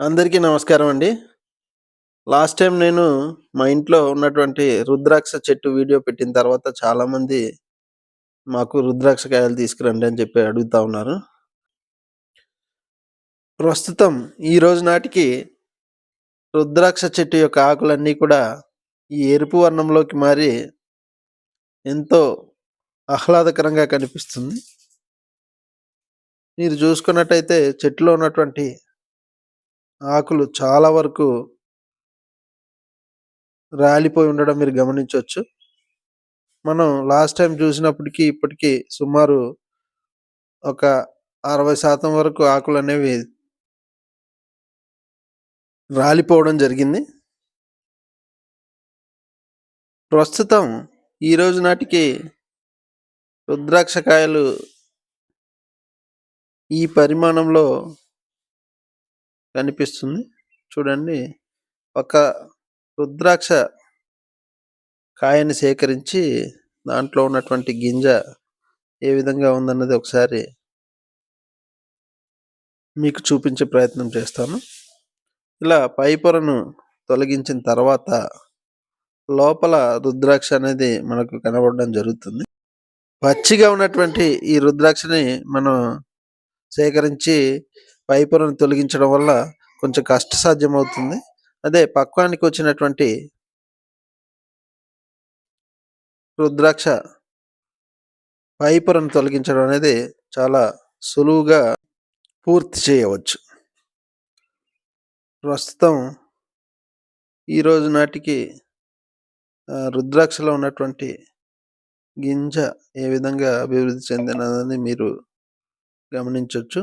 అందరికీ నమస్కారం అండి. లాస్ట్ టైం నేను మా ఇంట్లో ఉన్నటువంటి రుద్రాక్ష చెట్టు వీడియో పెట్టిన తర్వాత చాలామంది మాకు రుద్రాక్ష కాయలు తీసుకురండి అని చెప్పి అడుగుతా ఉన్నారు. ప్రస్తుతం ఈ రోజు నాటికి రుద్రాక్ష చెట్టు యొక్క ఆకులన్నీ కూడా ఈ ఎరుపు వర్ణంలోకి మారి ఎంతో ఆహ్లాదకరంగా కనిపిస్తుంది. మీరు చూసుకున్నట్టయితే చెట్టులో ఉన్నటువంటి ఆకులు చాలా వరకు రాలిపోయి ఉండడం మీరు గమనించవచ్చు. మనం లాస్ట్ టైం చూసినప్పటికీ ఇప్పటికీ సుమారు ఒక అరవై శాతం వరకు ఆకులు అనేవి రాలిపోవడం జరిగింది. ప్రస్తుతం ఈ రోజు నాటికి రుద్రాక్ష కాయలు ఈ పరిమాణంలో కనిపిస్తుంది. చూడండి. ఒక రుద్రాక్ష కాయని సేకరించి దాంట్లో ఉన్నటువంటి గింజ ఏ విధంగా ఉందన్నది ఒకసారి మీకు చూపించే ప్రయత్నం చేస్తాను. ఇలా పై పొరను తొలగించిన తర్వాత లోపల రుద్రాక్ష అనేది మనకు కనబడడం జరుగుతుంది. పచ్చిగా ఉన్నటువంటి ఈ రుద్రాక్షని మనం సేకరించి పై పొరను తొలగించడం వల్ల కొంచెం కష్టసాధ్యం అవుతుంది అదే పక్వానికి వచ్చినటువంటి రుద్రాక్ష పై పొరను తొలగించడం అనేది చాలా సులువుగా పూర్తి చేయవచ్చు. ప్రస్తుతం ఈరోజు నాటికి రుద్రాక్షలో ఉన్నటువంటి గింజ ఏ విధంగా అభివృద్ధి చెందినదని మీరు గమనించవచ్చు